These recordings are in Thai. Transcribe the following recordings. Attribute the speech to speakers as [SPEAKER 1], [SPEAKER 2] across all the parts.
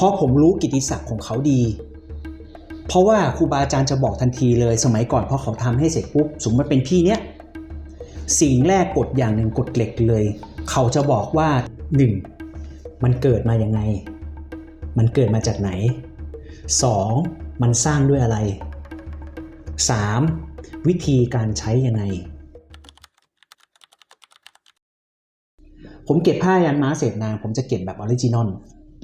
[SPEAKER 1] เพราะผมรู้กิติศักดิ์ของเขาดี เพราะว่าครูบาอาจารย์จะบอกทันทีเลยสมัยก่อนพอเขาทำให้เสร็จปุ๊บสมมติเป็นพี่เนี้ยสิ่งแรกกฎอย่างหนึ่งกฎเหล็กเลย เขาจะบอกว่าหนึ่งมันเกิดมายังไง มันเกิดมาจากไหนสองมันสร้างด้วยอะไรสามวิธีการใช้ยังไง ผมเก็บผ้ายันม้าเสพนาง ผมจะเก็บแบบออริจินอล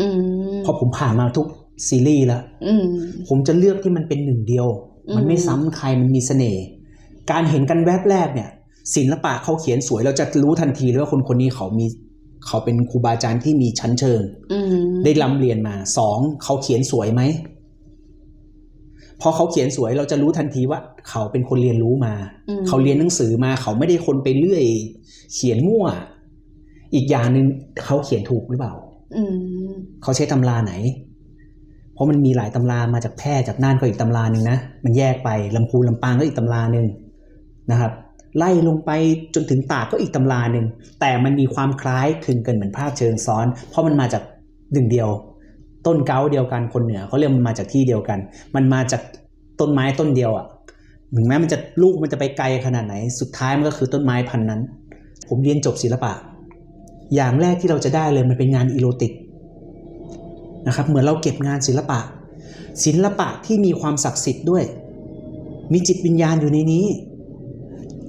[SPEAKER 2] อืม
[SPEAKER 1] เพราะผมผ่านมาทุกซีรีส์แล้ว
[SPEAKER 2] อืม
[SPEAKER 1] ผมจะเลือกที่มันเป็นหนึ่งเดียว
[SPEAKER 2] อืม
[SPEAKER 1] มันไม่ซ้ำใครมันมีเสน่ห์การเห็นกันแวบแรกเนี่ยศิลปะเขาเขียนสวยเราจะรู้ทันทีเลยว่าคนคนนี้เขามีเขาเป็นครูบาอาจารย์ที่มีชั้นเชิง
[SPEAKER 2] อืม
[SPEAKER 1] ได้ร่ำเรียนมาสองเขาเขียนสวยไหมพอเขาเขียนสวยเราจะรู้ทันทีว่า เขาเป็นคนเรียนรู้มา
[SPEAKER 2] อืม
[SPEAKER 1] เขาเรียนหนังสือมา เขาไม่ได้คนไปเรื่อย เขียนมั่ว อีกอย่างหนึ่งเขาเขียนถูกหรือเปล่า
[SPEAKER 2] อืม
[SPEAKER 1] เขาใช้ตำราไหน เพราะมันมีหลายตำรามาจากแพร่จากน่านก็อีกตำราหนึ่งนะ มันแยกไปลำพูนลำปางก็อีกตำราหนึ่งนะครับ ไล่ลงไปจนถึงตากก็อีกตำราหนึ่งแต่มันมีความคล้ายคลึงกันเหมือนภาพเชิงซ้อน เพราะมันมาจากหนึ่งเดียว ต้นเกาเดียวกันคนเหนือเขาเรียกมันมาจากที่เดียวกัน มันมาจากต้นไม้ต้นเดียวอะ่ะถึงแม้มันจะลูกมันจะไปไกลขนาดไหน สุดท้ายมันก็คือต้นไม้พันนั้น ผมเรียนจบศิลปะ อย่างแรกที่เราจะได้เลยมันเป็นงานอีโรติกนะครับเหมือนเราเก็บงานศิลปะ ศิลปะที่มีความศักดิ์สิทธิ์ด้วย มีจิตวิญญาณอยู่ในนี้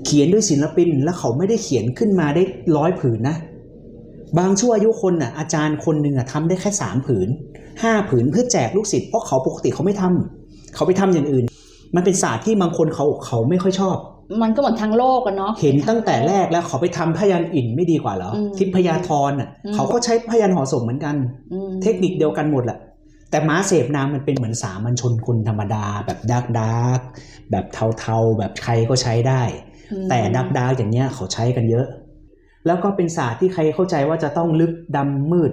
[SPEAKER 1] เขียนด้วยศิลปินแล้วเขาไม่ได้เขียนขึ้นมาได้ร้อยผืนนะ บางชั่วอายุคนน่ะอาจารย์คนหนึ่งอะทำได้แค่สามผืนห้าผืนเพื่อแจกลูกศิษย์เพราะเขาปกติเขาไม่ทำเขาไปทำอย่างอื่น มันเป็นศาสตร์ที่บางคนเขาเขาไม่ค่อยชอบ
[SPEAKER 2] มันก็เหมือนทั้งโลกอะเนาะ
[SPEAKER 1] เห็นตั้งแต่แรกแล้วเขาไปทำพยันอินไม่ดีกว่าเหรอ
[SPEAKER 2] อืม
[SPEAKER 1] ทิพยาธรอะ
[SPEAKER 2] อืม
[SPEAKER 1] เขาก็ใช้พยันหอศพเหมือนกัน
[SPEAKER 2] อืม
[SPEAKER 1] เทคนิคเดียวกันหมดแหละแต่ม้าเสพน้ำมันเป็นเหมือนสามัญชนคนธรรมดา แบบดาร์กดาร์กแบบเทาๆ แบบใครก็ใช้ได้
[SPEAKER 2] อืม
[SPEAKER 1] แต่ดาร์กดาร์กอย่างเนี้ยเขาใช้กันเยอะ แล้วก็เป็นศาสตร์ที่ใครเข้าใจว่าจะต้องลึกดำมืด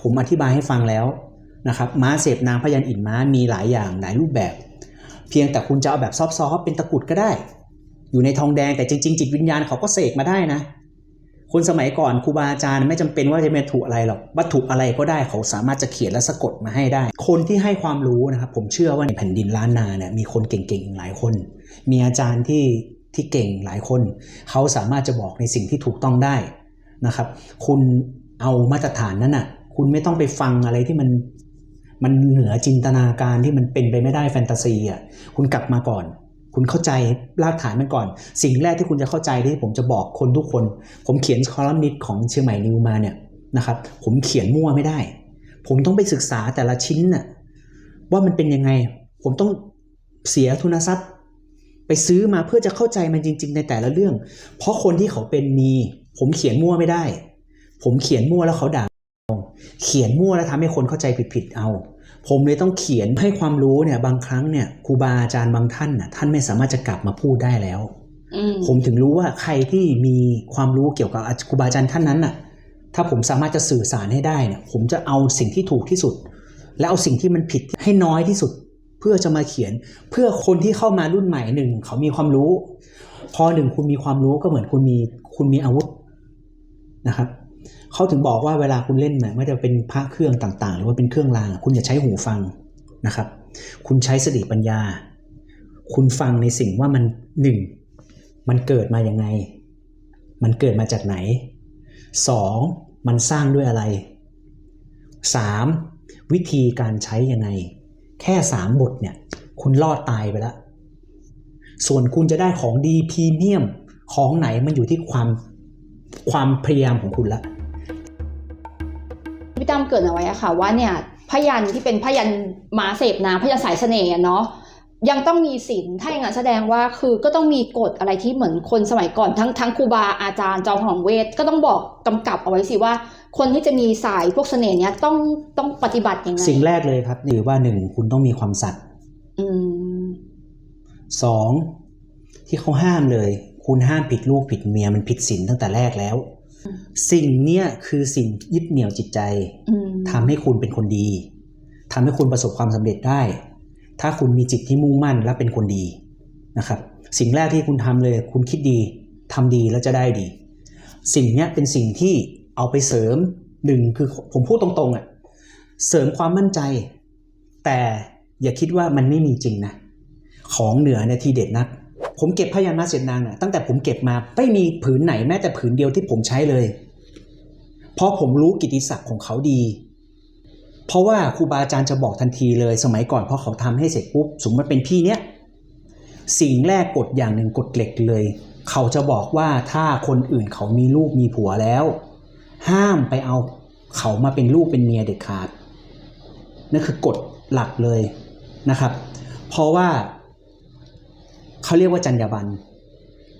[SPEAKER 1] ผมอธิบายให้ฟังแล้วนะครับม้าเสพน้ำพยันอินม้ามีหลายอย่างหลายรูปแบบ เพียงแต่คุณจะเอาแบบซอฟต์ๆเป็นตะกรุดก็ได้ อยู่ในทองแดงแต่จริง ๆ จิตวิญญาณเขาก็เสกมาได้นะ คนสมัยก่อนครูบาอาจารย์ไม่จำเป็นว่าจะเป็นวัตถุอะไรหรอกวัตถุอะไรก็ได้เขาสามารถจะเขียนและสะกดมาให้ได้ คนที่ให้ความรู้นะครับผมเชื่อว่าในแผ่นดินล้านนาเนี่ยมีคนเก่งๆอีกหลายคน มีอาจารย์ที่ที่เก่งหลายคน เขาสามารถจะบอกในสิ่งที่ถูกต้องได้นะครับ คุณเอามาตรฐานนั้นน่ะคุณไม่ต้องไปฟังอะไรที่มันมันเหนือจินตนาการที่มันเป็นไปไม่ได้แฟนตาซีอะคุณกลับมาก่อน คุณเข้าใจรากฐานมันก่อน สิ่งแรกที่คุณจะเข้าใจที่ผมจะบอกคนทุกคน ผมเขียนคอลัมนิสต์ของเชียงใหม่นิวมาเนี่ยนะครับผมเขียนมั่วไม่ได้ ผมต้องไปศึกษาแต่ละชิ้นน่ะว่ามันเป็นยังไง ผมต้องเสียทุนทรัพย์ ไปซื้อมาเพื่อจะเข้าใจมันจริง ๆ ในแต่ละเรื่อง เพราะคนที่เขาเป็นมี ผมเขียนมั่วไม่ได้ ผมเขียนมั่วแล้วเขาด่าเอาเขียนมั่วแล้วทำให้คนเข้าใจผิดๆเอา ผมเลยต้องเขียนให้ความรู้เนี่ยบางครั้งเนี่ยครูบาอาจารย์บางท่านน่ะท่านไม่สามารถจะกลับมาพูดได้แล้ว
[SPEAKER 2] อืม
[SPEAKER 1] ผมถึงรู้ว่าใครที่มีความรู้เกี่ยวกับครูบาอาจารย์ท่านนั้นน่ะ ถ้าผมสามารถจะสื่อสารให้ได้เนี่ย ผมจะเอาสิ่งที่ถูกที่สุด และเอาสิ่งที่มันผิดให้น้อยที่สุด เพื่อจะมาเขียน เพื่อคนที่เข้ามารุ่นใหม่หนึ่งเขามีความรู้ พอหนึ่งคุณมีความรู้ก็เหมือนคุณมีคุณมีอาวุธนะครับ เขาถึงบอกว่าเวลาคุณเล่นเนี่ยไม่ว่าจะเป็นพระเครื่องต่างๆ หรือว่าเป็นเครื่องราง คุณอย่าใช้หูฟังนะครับ คุณใช้สติปัญญา คุณฟังในสิ่งว่ามันหนึ่งมันเกิดมาอยังไง มันเกิดมาจากไหนสองมันสร้างด้วยอะไรสามวิธีการใช้ยังไง แค่สามบทเนี่ย คุณรอดตายไปแล้ว ส่วนคุณจะได้ของดีพรีเมียม ของไหนมันอยู่ที่ความความพยายามของคุณละ
[SPEAKER 2] พี่ตั้มเกริดเอาไว้อะค่ะ ว่าเนี่ยพยันที่เป็นพยันหมาเสพน้ำพยันสายเสน่ห์อะเนาะยังต้องมีศีลถ้าอย่างนั้นแสดงว่าคือก็ต้องมีกฎอะไรที่เหมือนคนสมัยก่อนทั้งทั้งครูบาอาจารย์จอมของเวทก็ต้องบอกกำกับเอาไว้สิว่า คนที่จะมีสายพวกเสน่ห์เนี้ยต้องต้องปฏิบัติยังไง
[SPEAKER 1] สิ่งแรกเลยครับหรือว่าหนึ่งคุณต้องมีความสัตย์
[SPEAKER 2] อืม
[SPEAKER 1] สองที่เขาห้ามเลย คุณห้ามผิดลูกผิดเมียมันผิดศีลตั้งแต่แรกแล้ว สิ่งเนี้ยคือสิ่งยึดเหนี่ยวจิตใจ
[SPEAKER 2] อืม
[SPEAKER 1] ทำให้คุณเป็นคนดีทำให้คุณประสบความสำเร็จได้ ถ้าคุณมีจิตที่มุ่งมั่นและเป็นคนดีนะครับ สิ่งแรกที่คุณทำเลย คุณคิดดีทำดีแล้วจะได้ดี สิ่งเนี้ยเป็นสิ่งที่เอาไปเสริมหนึ่งคือผมพูดตรงๆอะเสริมความมั่นใจ แต่อย่าคิดว่ามันไม่มีจริงนะ ของเหนือเนี่ยทีเด็ดนัก ผมเก็บพญชนะเสร็จนางเนี่ยตั้งแต่ผมเก็บมาไม่มีผืนไหนแม้แต่ผืนเดียวที่ผมใช้เลย เพราะผมรู้กิติศักดิ์ของเขาดี เพราะว่าครูบาอาจารย์จะบอกทันทีเลย สมัยก่อนพอเขาทำให้เสร็จปุ๊บสมมติเป็นพี่เนี้ยสิ่งแรกกฎอย่างหนึ่งกฎเหล็กเลย เขาจะบอกว่าถ้าคนอื่นเขามีลูกมีผัวแล้ว ห้ามไปเอาเขามาเป็นลูกเป็นเมียเด็ดขาดนั่นคือกฎหลักเลยนะครับ เพราะว่า เขาเรียกว่าจรรยาบรรณ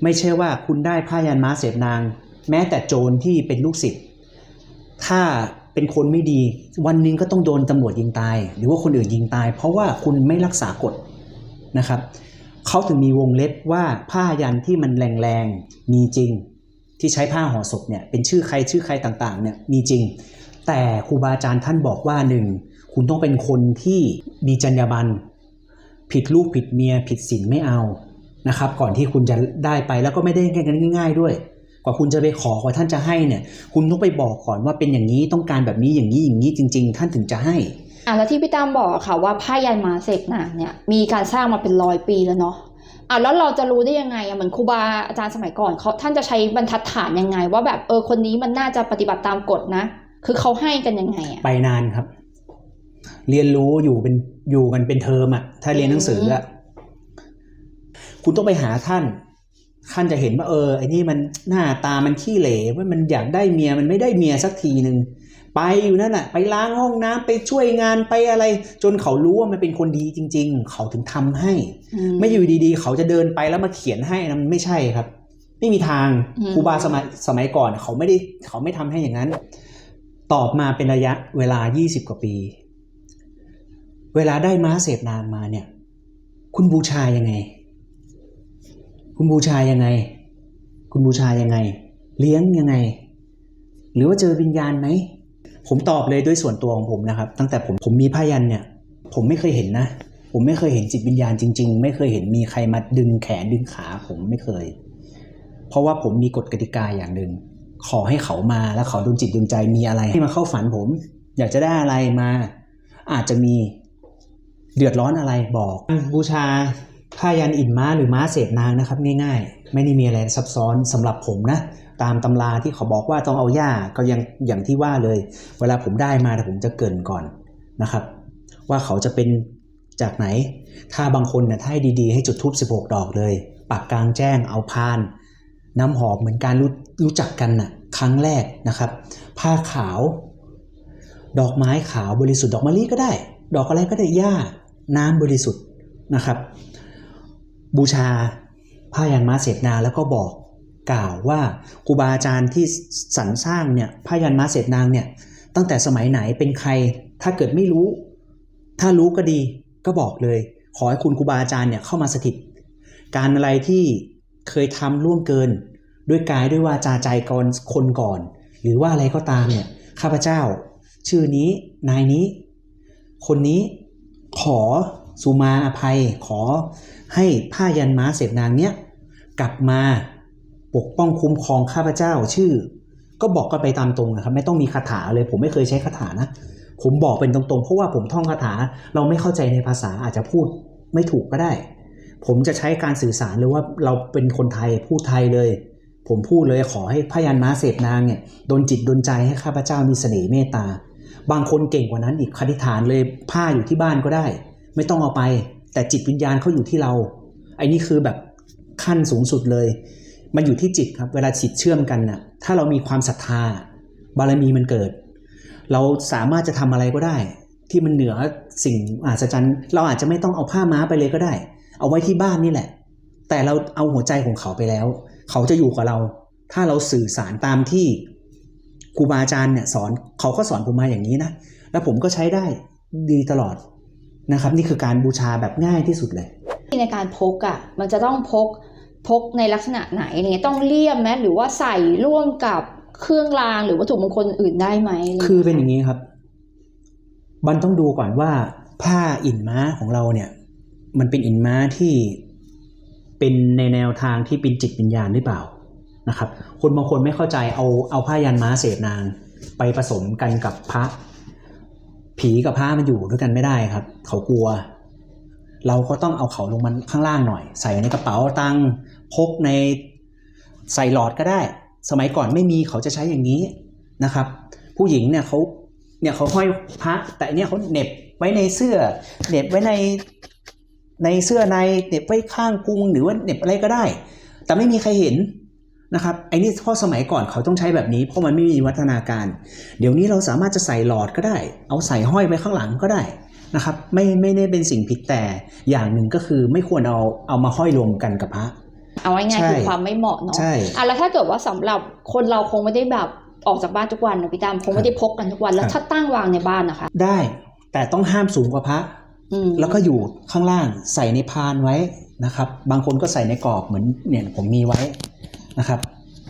[SPEAKER 1] ไม่ใช่ว่าคุณได้ผ้ายันม้าเสพนาง แม้แต่โจรที่เป็นลูกศิษย์ถ้าเป็นคนไม่ดี วันหนึงก็ต้องโดนตำรวจยิงตาย หรือว่าคนอื่นยิงตาย เพราะว่าคุณไม่รักษากฎนะครับเขาถึงมีวงเล็บว่าผ้ายันที่มันแรงๆมีจริง ที่ใช้ผ้าห่อศพเนี่ยเป็นชื่อใครชื่อใครต่างๆเนี่ยมีจริง แต่ครูบาอาจารย์ท่านบอกว่าหนึ่งคุณต้องเป็นคนที่มีจรรยาบรรณผิดลูกผิดเมียผิดศีลไม่เอา นะครับ ก่อนที่คุณจะได้ไปแล้วก็ไม่ได้กันง่ายๆด้วย กว่าคุณจะไปขอกว่าท่านจะให้เนี่ย คุณต้องไปบอกก่อนว่าเป็นอย่างนี้ต้องการแบบนี้อย่างนี้อย่างนี้จริง ๆ ท่านถึงจะให้
[SPEAKER 2] อะแล้วที่พี่ตั้มบอกอะค่ะว่าผ้ายันมาเสกนางเนี่ยมีการสร้างมาเป็นร้อยปีแล้วเนาะอะแล้วเราจะรู้ได้ยังไงอะเหมือนครูบาอาจารย์สมัยก่อนเขาท่านจะใช้บรรทัดฐานยังไง ว่าแบบเออคนนี้มันน่าจะปฏิบัติตามกฎนะ คือเขาให้กันยังไงอะ
[SPEAKER 1] ไปนานครับ เรียนรู้อยู่เป็นอยู่กันเป็นเทอมอะถ้าเรียนหนังสืออะ คุณต้องไปหาท่าน ท่านจะเห็นว่าเออไอ้นี่มันหน้าตามันขี้เหร่ว่ามันอยากได้เมียมันไม่ได้เมียสักทีหนึ่งไปอยู่นั่นแหละไปล้างห้องน้ำไปช่วยงานไปอะไร จนเขารู้ว่ามันเป็นคนดีจริง ๆ เขาถึงทำให้ ไม่อยู่ดีๆ เขาจะเดินไปแล้วมาเขียนให้นะมันไม่ใช่ครับ ไม่มีทาง
[SPEAKER 2] อืม
[SPEAKER 1] ครูบาสมัยสมัยก่อน เขาไม่ได้เขาไม่ทำให้อย่างนั้น ตอบมาเป็นระยะเวลา 20 กว่าปี เวลาได้ม้าเสพนางมาเนี่ย คุณบูชายังไง คุณบูชายังไง คุณบูชายังไง เลี้ยงยังไง หรือว่าเจอวิญญาณไหม ผมตอบเลยด้วยส่วนตัวของผมนะครับ ตั้งแต่ผมผมมีผ้ายันเนี่ย ผมไม่เคยเห็นนะ ผมไม่เคยเห็นจิตวิญญาณจริง ๆ ไม่เคยเห็นมีใครมาดึงแขนดึงขาผมไม่เคย เพราะว่าผมมีกฎกติกาอย่างหนึ่งขอให้เขามาแล้วเขาดนจิตดนใจมีอะไรให้มาเข้าฝันผม อยากจะได้อะไรมา อาจจะมีเดือดร้อนอะไรบอกบูชา ผ้ายันอินม้าหรือม้าเสพนางนะครับง่ายๆ ไม่ได้มีอะไรซับซ้อนสำหรับผมนะตามตำราที่เขาบอกว่าต้องเอาหญ้าก็ยังอย่างที่ว่าเลย เวลาผมได้มาแต่ผมจะเกินก่อนนะครับ ว่าเขาจะเป็นจากไหน ถ้าบางคนเนี่ยถ้าให้ดีๆ ให้จุดทูบ16 ดอกเลย ปักกลางแจ้งเอาพาน น้ำหอมเหมือนการรู้รู้จักกันน่ะครั้งแรกนะครับ ผ้าขาว ดอกไม้ขาวบริสุทธิ์ดอกมะลิก็ได้ ดอกอะไรก็ได้หญ้าน้ำบริสุทธิ์นะครับ บูชาผ้ายันม้าเสพนาแล้วก็บอกกล่าวว่าครูบาอาจารย์ที่สรรสร้างเนี่ยผ้ายันม้าเสพนางเนี่ยตั้งแต่สมัยไหนเป็นใคร ถ้าเกิดไม่รู้ ถ้ารู้ก็ดีก็บอกเลย ขอให้คุณครูบาอาจารย์เนี่ยเข้ามาสถิต การอะไรที่เคยทำล่วงเกิน ด้วยกายด้วยวาจาใจก่อนคนก่อน หรือว่าอะไรก็ตามเนี่ยข้าพเจ้า ชื่อนี้นายนี้ คนนี้ขอ สุมาอภัยขอให้ผ้ายันม้าเสพนางเนี้ยกลับมาปกป้องคุ้มครองข้าพเจ้าชื่อ ก็บอกกันไปตามตรงนะครับ ไม่ต้องมีคาถาเลย ผมไม่เคยใช้คาถานะ ผมบอกเป็นตรงๆ เพราะว่าผมท่องคาถาเราไม่เข้าใจในภาษาอาจจะพูดไม่ถูกก็ได้ ผมจะใช้การสื่อสารเลยว่าเราเป็นคนไทยพูดไทยเลย ผมพูดเลยขอให้พยันม้าเสพนางเนี่ยโดนจิตโดนใจให้ข้าพเจ้ามีเสน่ห์เมตตา บางคนเก่งกว่านั้นอีกคติฐานเลยผ้าอยู่ที่บ้านก็ได้ ไม่ต้องเอาไป แต่จิตวิญญาณเขาอยู่ที่เราไอ้นี่คือแบบขั้นสูงสุดเลย มันอยู่ที่จิตครับ เวลาจิตเชื่อมกันน่ะถ้าเรามีความศรัทธา บารมีมันเกิด เราสามารถจะทำอะไรก็ได้ ที่มันเหนือสิ่งอัศจรรย์เราอาจจะไม่ต้องเอาผ้าม้าไปเลยก็ได้ เอาไว้ที่บ้านนี่แหละ แต่เราเอาหัวใจของเขาไปแล้ว เขาจะอยู่กับเรา ถ้าเราสื่อสารตามที่ครูบาอาจารย์เนี่ยสอนเขาก็สอนผมมาอย่างนี้นะ แล้วผมก็ใช้ได้ดีตลอด นะครับ นี่คือการบูชาแบบง่ายที่สุดเลย
[SPEAKER 2] ในการพกอะ่ะมันจะต้องพกพกในลักษณะไหนอะไรเงี้ยต้องเลี่ยมไหมหรือว่าใส่ร่วมกับเครื่องรางหรือวัตถุมงคลอื่นได้ไหมะไรงี้ย
[SPEAKER 1] คือเป็นอย่างนี้ครับ มันต้องดูก่อนว่าผ้าอินม้าของเราเนี่ย มันเป็นอินม้าที่เป็นในแนวทางที่เป็นจิตวิญญาณหรือเปล่านะครับ คนบางคนไม่เข้าใจเอาเอาผ้ายันม้าเสพนาง ไปผสมกันกับพระ ผีกับพระมันอยู่ด้วยกันไม่ได้ครับ เขากลัว เราก็ต้องเอาเขาลงมาข้างล่างหน่อย ใส่ในกระเป๋าตังค์พกในใส่หลอดก็ได้ สมัยก่อนไม่มีเขาจะใช้อย่างนี้นะครับ ผู้หญิงเนี่ยเขาเนี่ยเขาห้อยพระแต่เนี่ยเขาเน็บไว้ในเสื้อเน็บไว้ในในเสื้อในเน็บไว้ข้างพุงหรือว่าเน็บอะไรก็ได้ แต่ไม่มีใครเห็น นะครับไอ้นี่เพราะสมัยก่อนเขาต้องใช้แบบนี้ เพราะมันไม่มีวัฒนาการ เดี๋ยวนี้เราสามารถจะใส่หลอดก็ได้ เอาใส่ห้อยไปข้างหลังก็ได้นะครับ ไม่ไม่ได้เป็นสิ่งผิดแต่อย่างหนึ่งก็คือไม่ควรเอาเอามาห้อยรวมกันกับพระ
[SPEAKER 2] เอาง่าย
[SPEAKER 1] ใช่
[SPEAKER 2] ๆคือความไม่เหมาะเนาะ
[SPEAKER 1] ใช่
[SPEAKER 2] อะแล้วถ้าเกิดว่าสำหรับคนเราคงไม่ได้แบบออกจากบ้านทุกวันนะพี่ตามคงไม่ได้พกกันทุกวันแล้ว
[SPEAKER 1] ครับ
[SPEAKER 2] ถ้าตั้งวางในบ้านนะคะ
[SPEAKER 1] ได้แต่ต้องห้ามสูงกว่าพระ
[SPEAKER 2] อืม
[SPEAKER 1] แล้วก็อยู่ข้างล่างใส่ในพานไว้นะครับ บางคนก็ใส่ในกรอบเหมือนเนี่ยผมมีไว้ นะครับ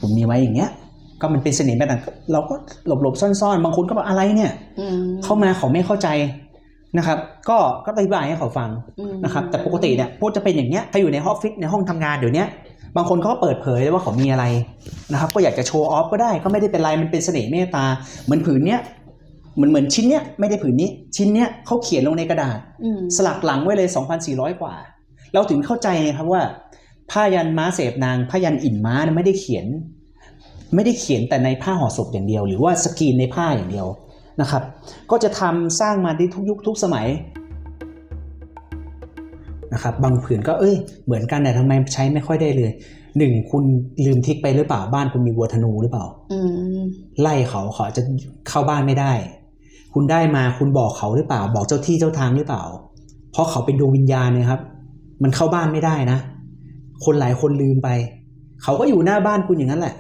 [SPEAKER 1] ผมมีไว้อย่างเงี้ย ก็มันเป็นเสน่ห์แบบนั้นเราก็หลบหลบๆซ่อนๆ บางคนก็บอกอะไรเนี่ย
[SPEAKER 2] อืม
[SPEAKER 1] เข้ามาเขาไม่เข้าใจนะครับ ก็ก็อธิบายให้เขาฟัง
[SPEAKER 2] อืม
[SPEAKER 1] นะครับ แต่ปกติเนี่ยพูดจะเป็นอย่างเงี้ยถ้าอยู่ในห้องฟิตในห้องทำงานเดี๋ยวเนี้ยบางคนเขาก็เปิดเผยเลยว่าเขามีอะไรนะครับ ก็อยากจะโชว์ออฟก็ได้ก็ไม่ได้เป็นไรมันเป็นเสน่ห์เมตตา เหมือนผืนเนี้ยเหมือนเหมือนชิ้นเนี้ยไม่ได้ผืนนี้ ชิ้นเนี้ยเขาเขียนลงในกระดาษ
[SPEAKER 2] อืม
[SPEAKER 1] สลักหลังไว้เลย 2,400 กว่า เราถึงเข้าใจไงครับว่า ผ้ายันม้าเสพนางผ้ายันอิ่นม้าเนี่ยไม่ได้เขียน ไม่ได้เขียนแต่ในผ้าห่อศพอย่างเดียว หรือว่าสกรีนในผ้าอย่างเดียวนะครับ ก็จะทำสร้างมาได้ทุกยุคทุกสมัยนะครับบางผืนก็เอ้ยเหมือนกันแต่ทำไมใช้ไม่ค่อยได้เลยหนึ่งคุณลืมทิกไปหรือเปล่าบ้านคุณมีวัวธนูหรือเปล่า
[SPEAKER 2] อืม
[SPEAKER 1] ไล่เขาเขาอาจจะเข้าบ้านไม่ได้ คุณได้มาคุณบอกเขาหรือเปล่า บอกเจ้าที่เจ้าทางหรือเปล่า เพราะเขาเป็นดวงวิญญาณเนะครับ มันเข้าบ้านไม่ได้นะ คนหลายคนลืมไป เขาก็อยู่หน้าบ้านคุณอย่างนั้นแหละ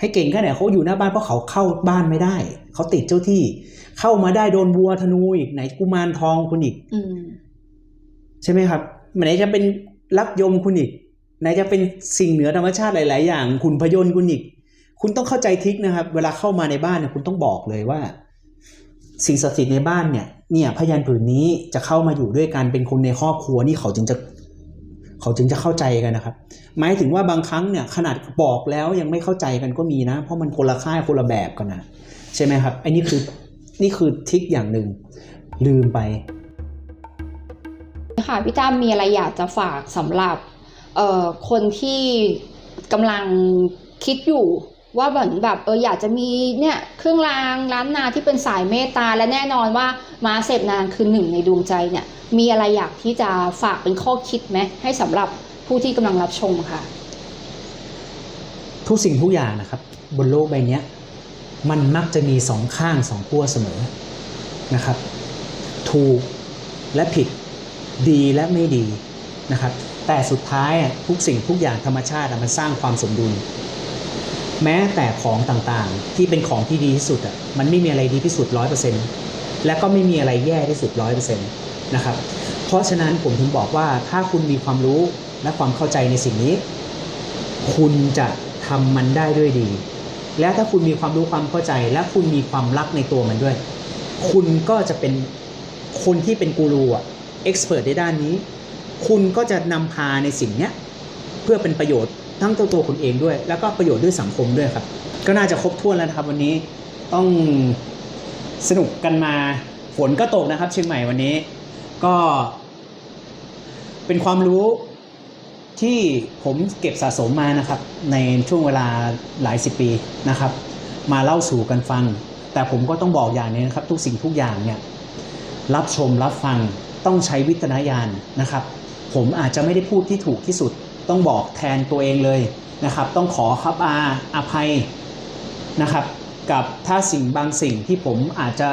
[SPEAKER 1] ให้เก่งแค่ไหนเขาอยู่หน้าบ้านเพราะเขาเข้าบ้านไม่ได้ เขาติดเจ้าที่ เข้ามาได้โดนวัวธนูอีกไหนกุมารทองคุณอีก
[SPEAKER 2] อื
[SPEAKER 1] ใช่ไหมครับไหนจะเป็นลักยมคุณอีก ไหนจะเป็นสิ่งเหนือธรรมชาติหลาย ๆ อย่าง คุณพยนต์คุณอีก คุณต้องเข้าใจทิกนะครับ เวลาเข้ามาในบ้านเนี่ยคุณต้องบอกเลยว่า สิ่งศักดิ์สิทธิ์ในบ้านเนี่ย เนี่ยพยานผืนนี้จะเข้ามาอยู่ด้วยกันเป็นคนในครอบครัวนี่เขาจึงจะ เขาจึงจะเข้าใจกันนะครับ หมายถึงว่าบางครั้งเนี่ยขนาดบอกแล้วยังไม่เข้าใจกันก็มีนะ เพราะมันคนละค่ายคนละแบบกันนะใช่ไหมครับไอ้นี่คือนี่คือทิกอย่างหนึ่งลืมไป
[SPEAKER 2] ค่ะพี่ตั้มมีอะไรอยากจะฝากสำหรับคนที่กำลังคิดอยู่ ว่าเหมือนแบบเอออยากจะมีเนี่ยเครื่องรางล้านนาที่เป็นสายเมตตาและแน่นอนว่ามาเสพนางคือหนึ่งในดวงใจเนี่ยมีอะไรอยากที่จะฝากเป็นข้อคิดไหมให้สำหรับผู้ที่กำลังรับชมค่ะ
[SPEAKER 1] ทุกสิ่งทุกอย่างนะครับ บนโลกใบนี้มันมักจะมีสองข้างสองขั้วเสมอนะครับ ถูกและผิดดีและไม่ดีนะครับ แต่สุดท้ายอะทุกสิ่งทุกอย่างธรรมชาติมันสร้างความสมดุล แม้แต่ของต่างๆ ที่เป็นของที่ดีที่สุดอะมันไม่มีอะไรดีที่สุดร้อยเปอร์เซ็นต์และก็ไม่มีอะไรแย่ที่สุดร้อยเปอร์เซ็นต์นะครับเพราะฉะนั้นผมถึงบอกว่าถ้าคุณมีความรู้และความเข้าใจในสิ่งนี้ คุณจะทำมันได้ด้วยดี และถ้าคุณมีความรู้ความเข้าใจ และคุณมีความรักในตัวมันด้วย คุณก็จะเป็นคนที่เป็นกูรูอะเอ็กซ์เพรสในด้านนี้ คุณก็จะนำพาในสิ่งเนี้ยเพื่อเป็นประโยชน์ ทั้งตัวตัวคุณเองด้วย แล้วก็ประโยชน์ด้วยสังคมด้วยครับ ก็น่าจะครบถ้วนแล้วนะครับ วันนี้ต้องสนุกกันมาฝนก็ตกนะครับ เชียงใหม่วันนี้ ก็ เป็นความรู้ที่ผมเก็บสะสมมานะครับ ในช่วงเวลาหลายสิบปีนะครับ มาเล่าสู่กันฟัง แต่ผมก็ต้องบอกอย่างนี้นะครับ ทุกสิ่งทุกอย่างเนี่ยรับชมรับฟังต้องใช้วิจารณญาณนะครับ ผมอาจจะไม่ได้พูดที่ถูกที่สุด ต้องบอกแทนตัวเองเลยนะครับ ต้องขอครับอาอภัยนะครับ กับถ้าสิ่งบางสิ่งที่ผมอาจจะ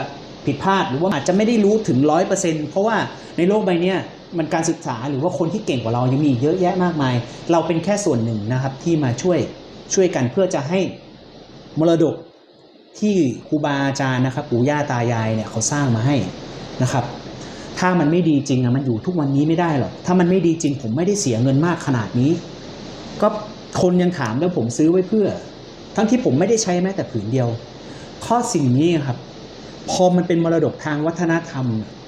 [SPEAKER 1] ผิดพลาดหรือว่าอาจจะไม่ได้รู้ถึงร้อยเปอร์เซ็นต์เพราะว่าในโลกใบนี้มันการศึกษาหรือว่าคนที่เก่งกว่าเรายังมีเยอะแยะมากมาย เราเป็นแค่ส่วนหนึ่งนะครับที่มาช่วยช่วยกันเพื่อจะให้มรดกที่ครูบาอาจารย์นะครับปู่ย่าตายายเนี่ยเขาสร้างมาให้นะครับ ถ้ามันไม่ดีจริงอะมันอยู่ทุกวันนี้ไม่ได้หรอก ถ้ามันไม่ดีจริง ผมไม่ได้เสียเงินมากขนาดนี้ ก็คนยังถามแล้วผมซื้อไว้เพื่อ ทั้งที่ผมไม่ได้ใช้แม้แต่ผืนเดียว ข้อสิ่งนี้ครับ พอมันเป็นมรดกทางวัฒนธรรม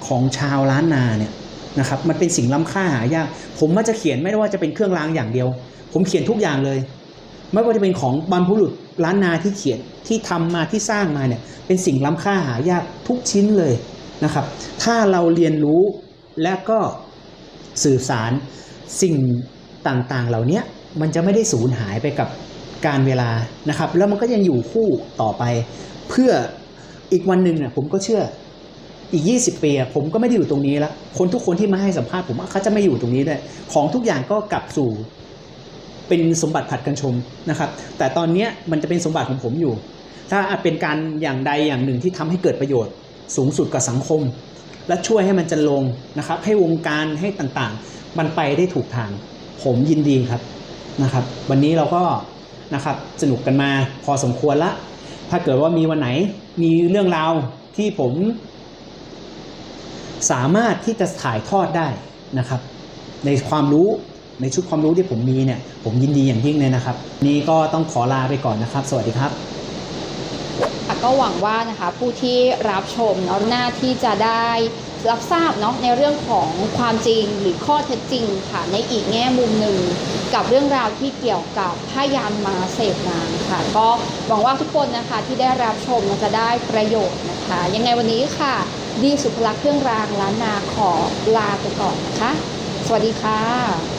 [SPEAKER 1] ของชาวล้านนาเนี่ยนะครับ มันเป็นสิ่งล้ำค่าหายาก ผมว่าจะเขียนไม่ได้ว่าจะเป็นเครื่องรางอย่างเดียว ผมเขียนทุกอย่างเลย ไม่ว่าจะเป็นของบรรพบุรุษล้านนาที่เขียนที่ทำมาที่สร้างมาเนี่ย เป็นสิ่งล้ำค่าหายากทุกชิ้นเลย นะครับ ถ้าเราเรียนรู้และก็สื่อสารสิ่งต่างๆ เหล่านี้มันจะไม่ได้สูญหายไปกับการเวลานะครับ แล้วมันก็ยังอยู่คู่ต่อไป เพื่ออีกวันหนึ่งเนี่ยผมก็เชื่ออีก 20 ปีผมก็ไม่ได้อยู่ตรงนี้ล้วคนทุกคนที่มาให้สัมภาษณ์ผมเขาจะไม่อยู่ตรงนี้ด้วยของทุกอย่างก็กลับสู่เป็นสมบัติผัดกันชมนะครับ แต่ตอนนี้มันจะเป็นสมบัติของผมอยู่ ถ้าเป็นการอย่างใดอย่างหนึ่งที่ทำให้เกิดประโยชน์ สูงสุดกับสังคม และช่วยให้มันจะลงนะครับ ให้วงการให้ต่างๆ มันไปได้ถูกทาง ผมยินดีครับนะครับ วันนี้เราก็นะครับสนุกกันมาพอสมควรละ ถ้าเกิดว่ามีวันไหนมีเรื่องราวที่ผม สามารถที่จะถ่ายทอดได้นะครับ ในความรู้ในชุดความรู้ที่ผมมีเนี่ย ผมยินดีอย่างยิ่งเลยนะครับ นี่ก็ต้องขอลาไปก่อนนะครับ สวัสดีครับ
[SPEAKER 2] ค่ะก็หวังว่านะคะผู้ที่รับชมเนาะหน้าที่จะได้รับทราบเนาะในเรื่องของความจริงหรือข้อเท็จจริงค่ะในอีกแง่มุมหนึ่งกับเรื่องราวที่เกี่ยวกับพยานมาเสพนางค่ะ ก็หวังว่าทุกคนนะคะที่ได้รับชมจะได้ประโยชน์นะคะ ยังไงวันนี้ค่ะ ดีสุภลักษณ์เครื่องรางล้านนาขอลาไปก่อนนะคะ สวัสดีค่ะ